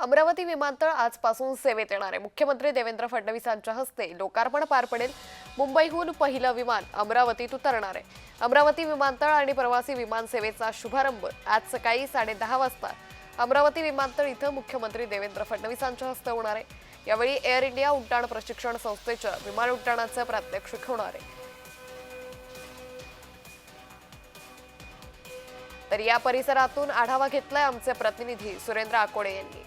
अमरावती विमानतळ आजपासून सेवेत येणार आहे. मुख्यमंत्री देवेंद्र फडणवीसांच्या हस्ते लोकार्पण पार पडेल. मुंबईहून पहिलं विमान अमरावतीत उतरणार आहे. अमरावती विमानतळ आणि प्रवासी विमान सेवेचा शुभारंभ आज सकाळी साडेदहा वाजता अमरावती विमानतळ इथं मुख्यमंत्री देवेंद्र फडणवीसांच्या हस्ते होणार आहे. यावेळी एअर इंडिया उड्डाण प्रशिक्षण संस्थेच्या विमान उड्डाणाचं प्रात्यक्षिक होणार आहे. तर या परिसरातून आढावा घेतलाय आमचे प्रतिनिधी सुरेंद्र आकोडे यांनी.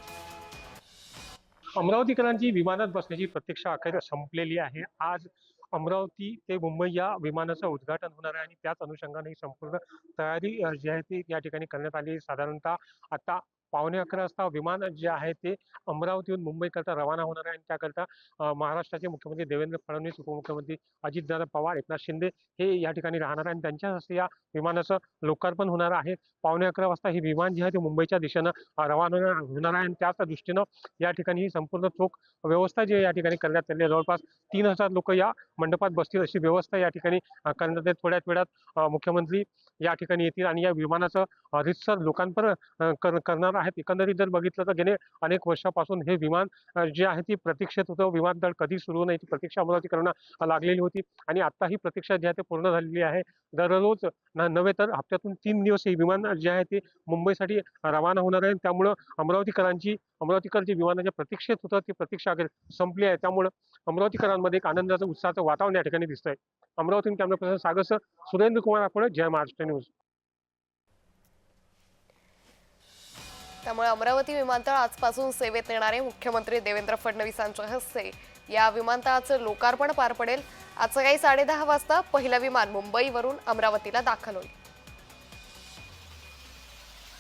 अमरावतीकरांची विमानात बसण्याची प्रतीक्षा अखेर संपलेली आहे. आज अमरावती ते मुंबई या विमानाचं उद्घाटन होणार आहे आणि त्याच अनुषंगाने ही संपूर्ण तयारी जी आहे ती या ठिकाणी करण्यात आली साधारणतः आता पावणे अकरा वाजता विमान जे आहे ते अमरावतीहून मुंबईकरता रवाना होणार आहे आणि त्याकरता महाराष्ट्राचे मुख्यमंत्री देवेंद्र फडणवीस उपमुख्यमंत्री अजितदादा पवार एकनाथ शिंदे हे या ठिकाणी राहणार आहे आणि त्यांच्या हस्ते या विमानाचं लोकार्पण होणार आहे. पावणे अकरा वाजता हे विमान जे आहे ते मुंबईच्या दिशेनं रवाना होणार आहे आणि त्याच दृष्टीनं या ठिकाणी ही संपूर्ण चोख व्यवस्था जी या ठिकाणी करण्यात आली आहे. जवळपास तीन हजार लोक या मंडपात बसतील अशी व्यवस्था या ठिकाणी करण्यात येते थोड्याच वेळात मुख्यमंत्री या ठिकाणी येतील आणि या विमानाचं रितसर लोकांपर कर- करणार आहेत. एकंदरीत जर बघितलं तर गेले अनेक वर्षापासून हे विमान जे आहे ती प्रतीक्षेत होतं. विमानतळ कधी सुरू होणार याची प्रतीक्षा अमरावती करणं लागलेली होती. आणि आता ही प्रतीक्षा जी आहे ती पूर्ण झालेली आहे. दररोज नव्हे तर हप्त्यातून तीन दिवस हे विमान जे आहे ते मुंबईसाठी रवाना होणार आहे. त्यामुळं अमरावतीकरांची अमरावतीकर जे विमानाच्या प्रतीक्षेत होतं ती प्रतीक्षा संपली आहे. त्यामुळं अमरावतीकरांमध्ये एक आनंदाचं उत्साहाचं वातावरण या ठिकाणी दिसतंय. अमरावतीहून कॅमेरा पर्सन सागरसर सुरेंद्र कुमार आपण जय महाराष्ट्र न्यूज. त्यामुळे अमरावती विमानतळ आजपासून सेवेत येणारे मुख्यमंत्री देवेंद्र फडणवीसांच्या हस्ते. या विमानतळाचं लोकार्पण पार पडेल. आज सकाळी साडेदहा वाजता पहिलं विमान मुंबईवरून अमरावतीला दाखल होईल.